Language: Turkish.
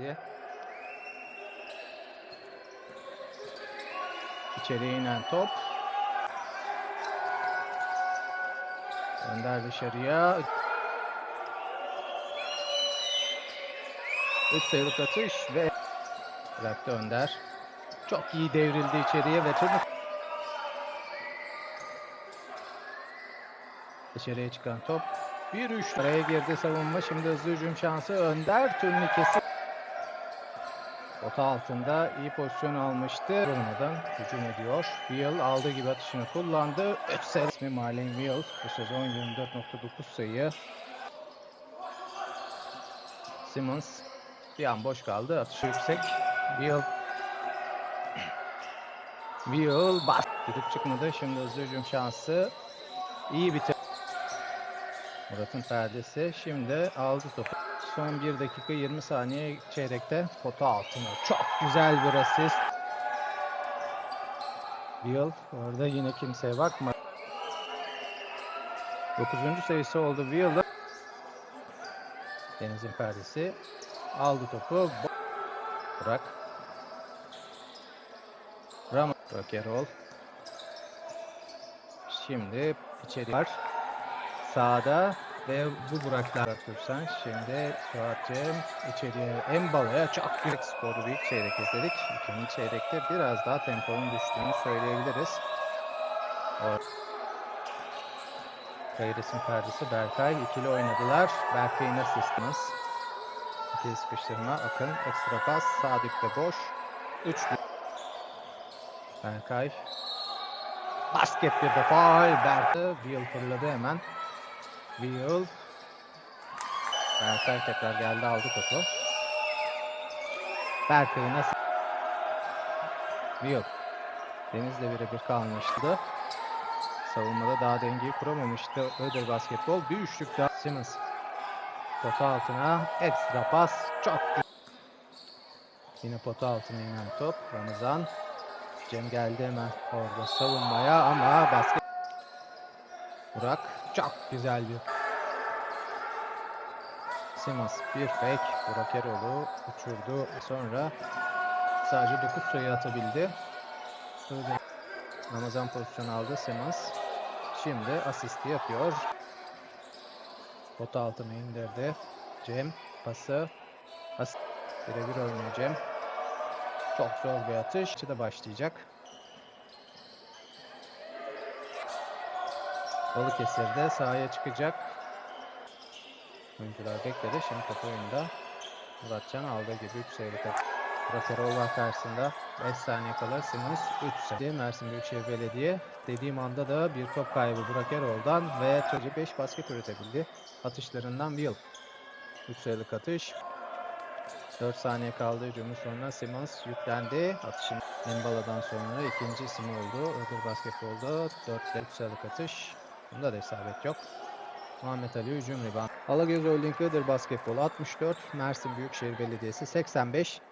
diye. İçeriye inen top. Önder dışarıya. Üç sayılık atış ve bıraktı Önder. Çok iyi devrildi içeriye ve turnuk Dışarıya çıkan top. Bir üç araya girdi savunma. Şimdi hızlı hücum şansı. Önder turnikesi. Ota altında iyi pozisyon almıştı. Durmadan hücum ediyor. Will aldığı gibi atışını kullandı. 3 sayı ismi Marlon Will. Bu sezon 24.9 sayı. Simmons bir an boş kaldı. Atışı yüksek. Will Will bas. Gidip çıkmadı. Şimdi hızlı hücum şansı. İyi bitir. Murat'ın perdesi. Şimdi aldı topu. Son 1 dakika 20 saniye çeyrekte pota altına. Çok güzel bir asist. Will orada yine kimseye bakma. 9. sayısı oldu Will'da. Deniz'in perdesi. Aldı topu. Bırak. Ramos. Bırak Erol. Şimdi içeri var. Sağda ve bu Burak'la Dursan. Şimdi Suat Cem içeriye Embala'ya çok büyük skoru büyük çeyrek izledik. İkinci çeyrekte biraz daha temponun düştüğünü söyleyebiliriz. O- Kayırıs'ın perdesi Berkay ikili oynadılar. Berkay'ın asistiniz. İkili sıkıştırma Akın ekstra pas sağ dipte boş. Üçlü. Berkay Basket bir de faul Berkay Will fırladı hemen. Will Berkay tekrar geldi aldı topu. Berkay'ı nasıl Will Deniz'le birebir kalmıştı. Savunmada daha dengeyi kuramamıştı. Öder basketbol. Bir üçlük daha. Simmons. Pota altına. Ekstra pas. Çok. Yine pota altına inen top. Ramazan. Cem geldi hemen orada savunmaya ama basket. Burak. Çok güzel bir. Simmons bir fake. Burak Erol'u uçurdu. Sonra sadece 9 sayı atabildi. Öyle Ramazan pozisyonu aldı Simmons. Şimdi asisti yapıyor. Pota altına indirdi. Cem pası. As Birebir oynuyor Cem. Çok zor bir atış. İçi de başlayacak. Balıkesir'de sahaya çıkacak. Oyuncular bekledi. Şimdi top oyunda. Muratcan aldığı gibi 3 sayılık atış. Burak Erol var karşısında. 5 saniye kala Simmons 3 sayı. Mersin Büyükşehir Belediye. Dediğim anda da bir top kaybı Burak Erol'dan ve Tölce 5 basket üretebildi. Atışlarından Will. 3 sayılık atış. 4 saniye kaldı hücumun sonuna Simmons yüklendi. Atışın Embala'dan sonra ikinci ismi oldu. Ödül basketbolda 4 3 sayılık atış. Bunda da isabet yok. Muhammed Ali hücum rebound. Alagöz Holding Basketbol 64, Mersin Büyükşehir Belediyesi 85.